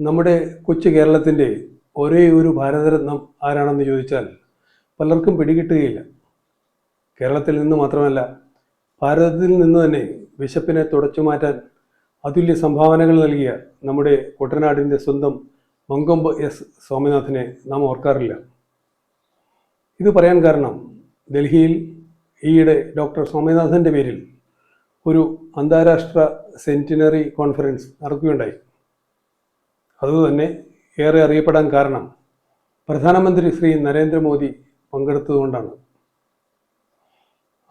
നമ്മുടെ കൊച്ചു കേരളത്തിന്റെ ഒരേ ഒരു ഭാരതരത്നം ആരാണെന്ന് ചോദിച്ചാൽ പലർക്കും പിടികിട്ടുകയില്ല. കേരളത്തിൽ നിന്ന് മാത്രമല്ല ഭാരതത്തിൽ നിന്ന് തന്നെ വിശപ്പിനെ തുടച്ചു മാറ്റാൻ അതുല്യ സംഭാവനകൾ നൽകിയ നമ്മുടെ കുട്ടനാടിന്റെ സ്വന്തം മങ്കൊമ്പ് എസ് സ്വാമിനാഥനെ നാം ഓർക്കാറില്ല. ഇത് പറയാൻ കാരണം ഡൽഹിയിൽ ഈയിടെ ഡോക്ടർ സ്വാമിനാഥന്റെ പേരിൽ ഒരു അന്താരാഷ്ട്ര സെന്റിനറി കോൺഫറൻസ് നടക്കുകയുണ്ടായി. അതുതന്നെ ഏറെ അറിയപ്പെടാൻ കാരണം പ്രധാനമന്ത്രി ശ്രീ നരേന്ദ്രമോദി പങ്കെടുത്തതുകൊണ്ടാണ്.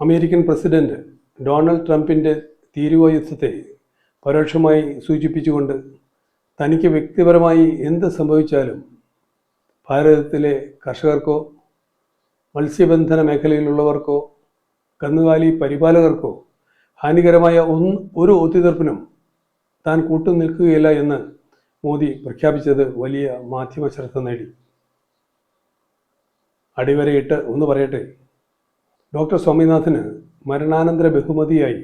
അമേരിക്കൻ പ്രസിഡന്റ് ഡൊണാൾഡ് ട്രംപിന്റെ തീരുവയുദ്ധത്തെ പരോക്ഷമായി സൂചിപ്പിച്ചുകൊണ്ട് തനിക്ക് വ്യക്തിപരമായി എന്ത് സംഭവിച്ചാലും ഭാരതത്തിലെ കർഷകർക്കോ മത്സ്യബന്ധന മേഖലയിലുള്ളവർക്കോ കന്നുകാലി പരിപാലകർക്കോ ഹാനികരമായ ഒന്ന് ഒരു ഒത്തുതീർപ്പിനും താൻ കൂട്ടുനിൽക്കുകയില്ല എന്ന് മോദി പ്രഖ്യാപിച്ചത് വലിയ മാധ്യമ ശ്രദ്ധ നേടി. അടിവരയിട്ട് ഒന്ന് പറയട്ടെ. ഡോക്ടർ സ്വാമിനാഥന് മരണാനന്തര ബഹുമതിയായി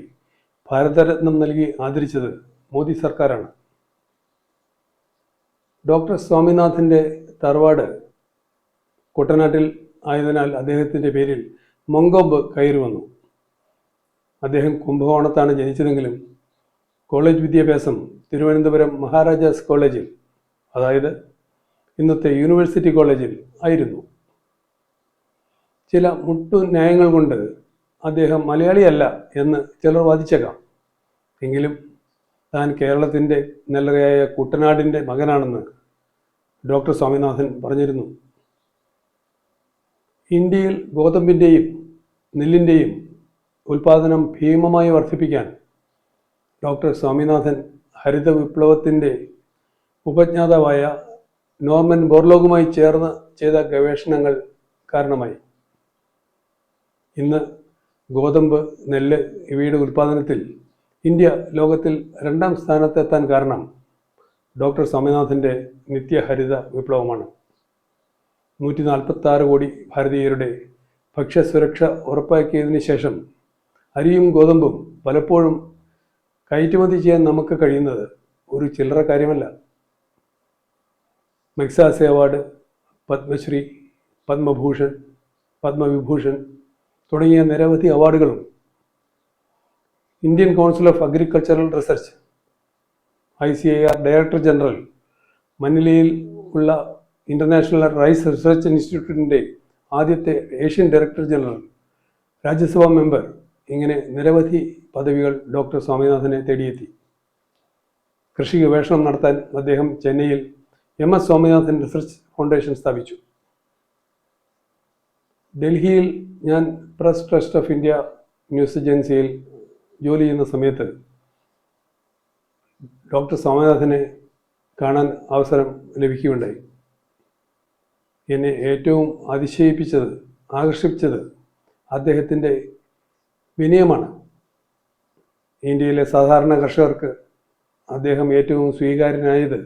ഭാരതരത്നം നൽകി ആദരിച്ചത് മോദി സർക്കാരാണ്. ഡോക്ടർ സ്വാമിനാഥന്റെ തറവാട് കുട്ടനാട്ടിൽ ആയതിനാൽ അദ്ദേഹത്തിന്റെ പേരിൽ മൊങ്കൊമ്പ് കയറി വന്നു. അദ്ദേഹം കുംഭകോണത്താണ് ജനിച്ചതെങ്കിലും കോളേജ് വിദ്യാഭ്യാസം തിരുവനന്തപുരം മഹാരാജാസ് കോളേജിൽ അതായത് ഇന്നത്തെ യൂണിവേഴ്സിറ്റി കോളേജിൽ ആയിരുന്നു. ചില മുട്ടു ന്യായങ്ങൾ കൊണ്ട് അദ്ദേഹം മലയാളിയല്ല എന്ന് ചിലർ വാദിച്ചേക്കാം. എങ്കിലും താൻ കേരളത്തിന്റെ നെല്ലറയായ കുട്ടനാടിന്റെ മകനാണെന്ന് ഡോക്ടർ സ്വാമിനാഥൻ പറഞ്ഞിരുന്നു. ഇന്ത്യയിൽ ഗോതമ്പിന്റെയും നെല്ലിന്റെയും ഉൽപാദനം ഭീമമായി വർദ്ധിപ്പിക്കാൻ ഡോക്ടർ സ്വാമിനാഥൻ ഹരിത വിപ്ലവത്തിന്റെ ഉപജ്ഞാതാവായ നോർമൻ ബോർലോഗുമായി ചേർന്ന് ചെയ്ത ഗവേഷണങ്ങൾ കാരണമായി. ഇന്ന് ഗോതമ്പ് നെല്ല് ഇവയുടെ ഉൽപ്പാദനത്തിൽ ഇന്ത്യ ലോകത്തിൽ രണ്ടാം സ്ഥാനത്തെത്താൻ കാരണം ഡോക്ടർ സ്വാമിനാഥന്റെ നിത്യഹരിത വിപ്ലവമാണ്. നൂറ്റി നാൽപ്പത്തി ആറ് കോടി ഭാരതീയരുടെ ഭക്ഷ്യസുരക്ഷ ഉറപ്പാക്കിയതിന് ശേഷം അരിയും ഗോതമ്പും പലപ്പോഴും കയറ്റുമതി ചെയ്യാൻ നമുക്ക് കഴിയുന്നത് ഒരു ചില്ലറ കാര്യമല്ല. മെക്സാസെ അവാർഡ് പത്മശ്രീ പത്മഭൂഷൺ പത്മവിഭൂഷൺ തുടങ്ങിയ നിരവധി അവാർഡുകളും Indian council of agricultural research I C I R director general മനിലയിൽ ഉള്ള ഇന്റർനാഷണൽ റൈസ് റിസർച്ച് ഇൻസ്റ്റിറ്റ്യൂട്ടിന്റെ ആദ്യത്തെ Asian director general Rajya Sabha member ഇങ്ങനെ നിരവധി പദവികൾ ഡോക്ടർ സ്വാമിനാഥനെ തേടിയെത്തി. കൃഷി ഗവേഷണം നടത്താൻ അദ്ദേഹം ചെന്നൈയിൽ M S Swaminathan research foundation സ്ഥാപിച്ചു. ഡൽഹിയിൽ ഞാൻ press trust of India news ഏജൻസിയിൽ ജോലി ചെയ്യുന്ന സമയത്ത് ഡോക്ടർ സ്വാമിനാഥനെ കാണാൻ അവസരം ലഭിക്കുകയുണ്ടായി. എന്നെ ഏറ്റവും അതിശയിപ്പിച്ചത് ആകർഷിപ്പിച്ചത് അദ്ദേഹത്തിന്റെ വിനയമാണ്. ഇന്ത്യയിലെ സാധാരണ കർഷകർക്ക് അദ്ദേഹം ഏറ്റവും സ്വീകാര്യനായത്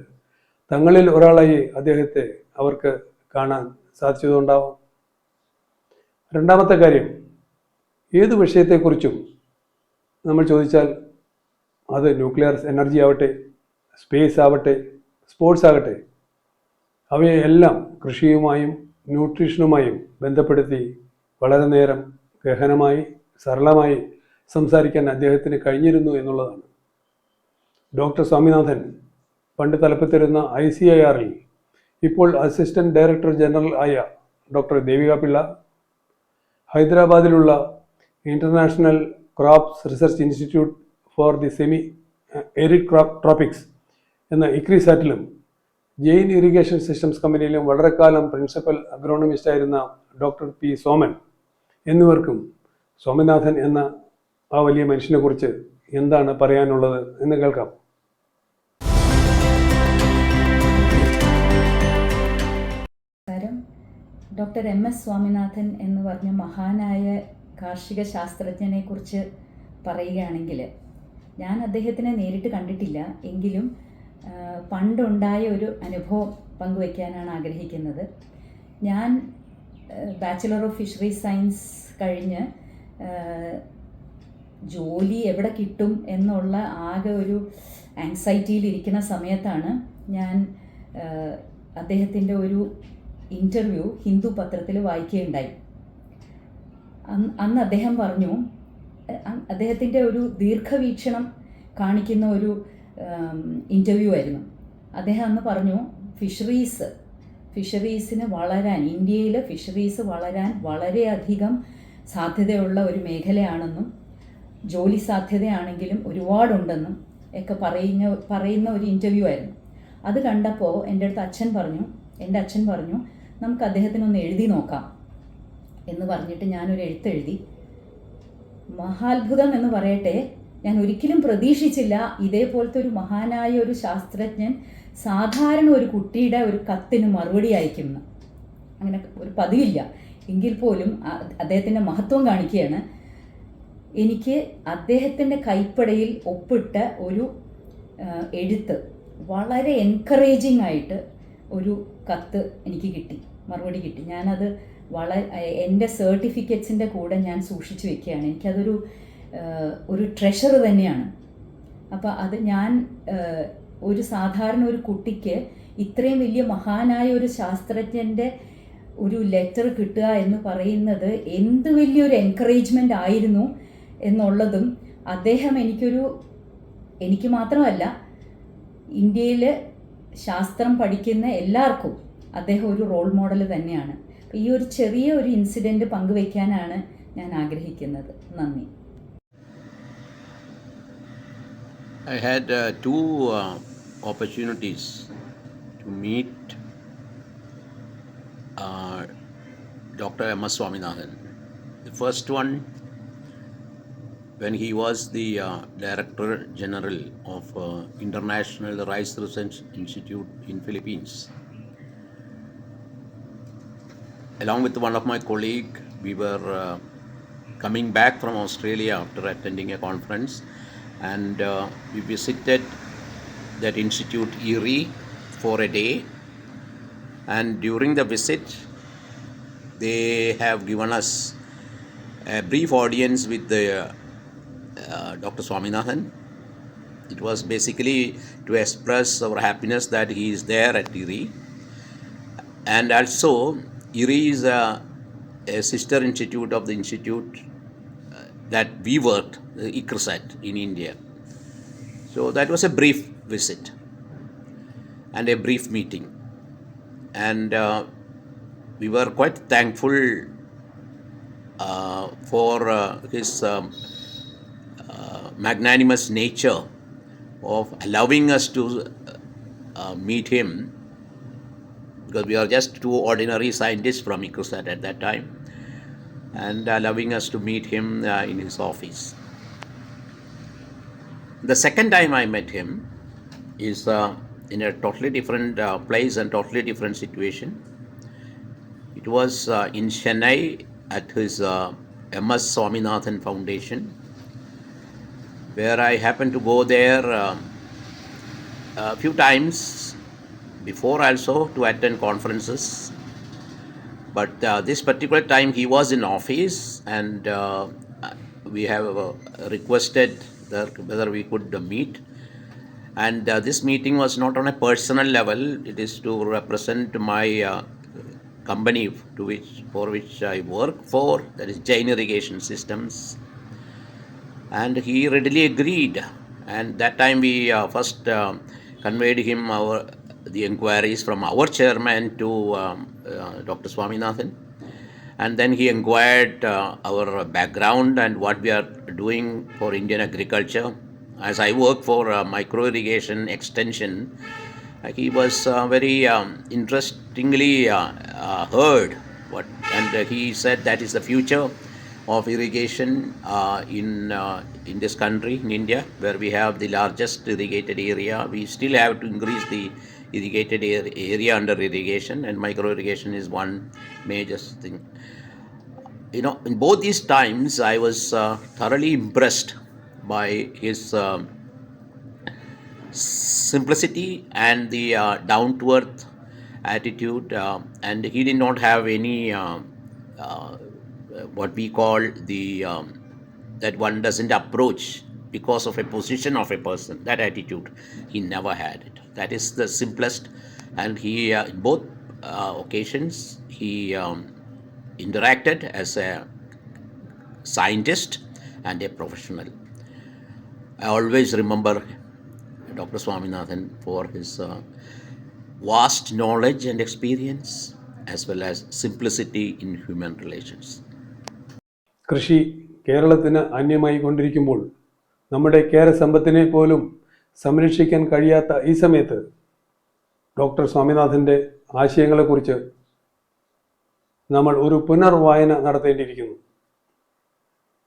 തങ്ങളിൽ ഒരാളായി അദ്ദേഹത്തെ അവർക്ക് കാണാൻ സാധിച്ചതുകൊണ്ടാവാം. രണ്ടാമത്തെ കാര്യം ഏത് വിഷയത്തെക്കുറിച്ചും നമ്മൾ ചോദിച്ചാൽ അത് ന്യൂക്ലിയർ എനർജി ആവട്ടെ സ്പേസ് ആവട്ടെ സ്പോർട്സ് ആകട്ടെ അവയെല്ലാം കൃഷിയുമായും ന്യൂട്രീഷനുമായും ബന്ധപ്പെടുത്തി വളരെ നേരം ഗഹനമായി സരളമായി സംസാരിക്കാൻ അദ്ദേഹത്തിന് കഴിഞ്ഞിരുന്നു എന്നുള്ളതാണ്. ഡോക്ടർ സ്വാമിനാഥൻ പണ്ട് തലപ്പത്തിരുന്ന ഐ സി ഐ ആറിൽ ഇപ്പോൾ അസിസ്റ്റന്റ് ഡയറക്ടർ ജനറൽ ആയ doctor Devika Pillai ഹൈദരാബാദിലുള്ള international crops research institute for the semi arid crop tropics എന്ന ഇക്രിസാറ്റിലും ജെയിൻ ഇറിഗേഷൻ സിസ്റ്റംസ് കമ്പനിയിലും വളരെക്കാലം കാലം പ്രിൻസിപ്പൽ അഗ്രോണമിസ്റ്റായിരുന്ന ഡോക്ടർ പി സോമൻ എന്നിവർക്കും സ്വാമിനാഥൻ എന്ന ആ വലിയ മനുഷ്യനെക്കുറിച്ച് എന്താണ് പറയാനുള്ളത് എന്ന് കേൾക്കാം. ഡോക്ടർ എം എസ് സ്വാമിനാഥൻ എന്ന് പറഞ്ഞ മഹാനായ കാർഷിക ശാസ്ത്രജ്ഞനെ കുറിച്ച് പറയുകയാണെങ്കിൽ ഞാൻ അദ്ദേഹത്തിനെ നേരിട്ട് കണ്ടിട്ടില്ല. എങ്കിലും പണ്ടുണ്ടായ ഒരു അനുഭവം പങ്കുവയ്ക്കാനാണ് ആഗ്രഹിക്കുന്നത്. ഞാൻ ബാച്ചിലർ ഓഫ് ഫിഷറീസ് സയൻസ് കഴിഞ്ഞ് ജോലി എവിടെ കിട്ടും എന്നുള്ള ആകെ ഒരു ആങ്സൈറ്റിയിൽ ഇരിക്കുന്ന സമയത്താണ് ഞാൻ അദ്ദേഹത്തിന്റെ ഒരു ഇന്റർവ്യൂ ഹിന്ദു പത്രത്തിൽ വായിക്കുകയുണ്ടായി. അന്ന് അദ്ദേഹം പറഞ്ഞു അദ്ദേഹത്തിന്റെ ഒരു ദീർഘവീക്ഷണം കാണിക്കുന്ന ഒരു ഇന്റർവ്യൂ ആയിരുന്നു. അദ്ദേഹം അന്ന് പറഞ്ഞു ഫിഷറീസ് ഫിഷറീസിന് വളരാൻ ഇന്ത്യയിൽ ഫിഷറീസ് വളരാൻ വളരെയധികം സാധ്യതയുള്ള ഒരു മേഖലയാണെന്നും ജോലി സാധ്യതയാണെങ്കിലും ഒരുപാടുണ്ടെന്നും ഒക്കെ പറയുന്ന പറയുന്ന ഒരു ഇന്റർവ്യൂ ആയിരുന്നു. അത് കണ്ടപ്പോൾ എന്റെ അടുത്ത് അച്ഛൻ പറഞ്ഞു എന്റെ അച്ഛൻ പറഞ്ഞു നമുക്ക് അദ്ദേഹത്തിനൊന്ന് എഴുതി നോക്കാം. എന്ന് പറഞ്ഞിട്ട് ഞാനൊരു എഴുത്തെഴുതി മഹാത്ഭുതം എന്ന് പറയട്ടെ ഞാൻ ഒരിക്കലും പ്രതീക്ഷിച്ചില്ല ഇതേപോലത്തെ ഒരു മഹാനായ ഒരു ശാസ്ത്രജ്ഞൻ സാധാരണ ഒരു കുട്ടിയുടെ ഒരു കത്തിന് മറുപടി അയക്കുമെന്ന്. അങ്ങനെ ഒരു പതിവില്ല. എങ്കിൽ പോലും അദ്ദേഹത്തിന്റെ മഹത്വം കാണിക്കുകയാണ്. എനിക്ക് അദ്ദേഹത്തിന്റെ കൈപ്പടയിൽ ഒപ്പിട്ട ഒരു എഴുത്ത് വളരെ എൻകറേജിംഗ് ആയിട്ട് ഒരു കത്ത് എനിക്ക് കിട്ടി. മറുപടി കിട്ടി. ഞാനത് വളരെ എന്റെ സർട്ടിഫിക്കറ്റ്സിന്റെ കൂടെ ഞാൻ സൂക്ഷിച്ചു വെക്കുകയാണ്. എനിക്കതൊരു ഒരു ട്രഷർ തന്നെയാണ്. അപ്പോൾ അത് ഞാൻ ഒരു സാധാരണ ഒരു കുട്ടിക്ക് ഇത്രയും വലിയ മഹാനായ ഒരു ശാസ്ത്രജ്ഞന്റെ ഒരു ലെറ്റർ കിട്ടുക എന്ന് പറയുന്നത് എന്ത് വലിയൊരു എൻകറേജ്മെന്റ് ആയിരുന്നു എന്നുള്ളതും അദ്ദേഹം എനിക്കൊരു എനിക്ക് മാത്രമല്ല ഇന്ത്യയിൽ ശാസ്ത്രം പഠിക്കുന്ന എല്ലാവർക്കും അദ്ദേഹം ഒരു റോൾ മോഡൽ തന്നെയാണ്. ഈ ഒരു ചെറിയ ഒരു ഇൻസിഡന്റ് പങ്കുവയ്ക്കാനാണ് ഞാൻ ആഗ്രഹിക്കുന്നത്. നന്ദി. I had to two to meet uh, Dr. M. S. Swaminathan. The first one, when he was the uh, Director General of uh, International Rice Research Institute in Philippines. Along with one of my colleague, we were uh, coming back from Australia after attending a conference, and uh, we visited that institute Erie for a day. And during the visit, they have given us a brief audience with the uh, Dr. Swaminathan. It was basically to express our happiness that he is there at Erie and also IRI is a, a sister institute of the institute uh, that we worked, the ICRSAT in India. So that was a brief visit and a brief meeting. And uh, we were quite thankful uh, for uh, his um, uh, magnanimous nature of allowing us to uh, meet him because we are just two ordinary scientists from ICROSAT at that time and allowing us to meet him uh, in his office. The second time I met him is in a totally different uh, place and totally different situation. It was uh, in Chennai at his uh, MS Swaminathan Foundation, where I happened to go there uh, a few times before also to attend conferences. But uh, this particular time he was in office and uh, we have uh, requested whether we could uh, meet. And uh, this meeting was not on a personal level, it is to represent my uh, company to which, for which I work for, that is Jain Irrigation Systems. And he readily agreed. And that time we uh, first uh, conveyed him our the inquiries from our chairman to um, uh, dr swaminathan. And then he inquired uh, our background and what we are doing for indian agriculture as i work for uh, micro irrigation extension he was uh, very um, interestingly uh, uh, heard what and uh, he said that is the future of irrigation in in this country in India where we have the largest irrigated area. We still have to increase the irrigated ar- area under irrigation and micro irrigation is one major thing. You know in both these times I was uh, thoroughly impressed by his um simplicity and the uh, down to earth attitude, uh, and he did not have any uh, uh, what we call the um, that one doesn't approach because of a position of a person. That attitude, he never had it. That is the simplest, and he, uh, both uh, occasions, he um, interacted as a scientist and a professional. I always remember doctor Swaminathan for his uh, knowledge and experience as well as simplicity in human relations. കൃഷി കേരളത്തിന് അന്യമായി കൊണ്ടിരിക്കുമ്പോൾ നമ്മുടെ കേര സമ്പത്തിനെ പോലും സംരക്ഷിക്കാൻ കഴിയാത്ത ഈ സമയത്ത് ഡോക്ടർ സ്വാമിനാഥന്റെ ആശയങ്ങളെക്കുറിച്ച് നമ്മൾ ഒരു പുനർവായന നടത്തേണ്ടിയിരിക്കുന്നു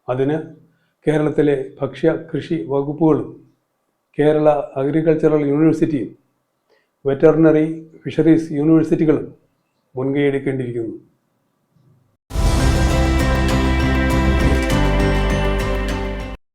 അതിന് കേരളത്തിലെ ഭക്ഷ്യ കൃഷി വകുപ്പുകളും കേരള അഗ്രികൾച്ചറൽ യൂണിവേഴ്സിറ്റിയും വെറ്ററിനറി ഫിഷറീസ് യൂണിവേഴ്സിറ്റികളും മുൻകൈ എടുക്കേണ്ടിയിരിക്കുന്നു.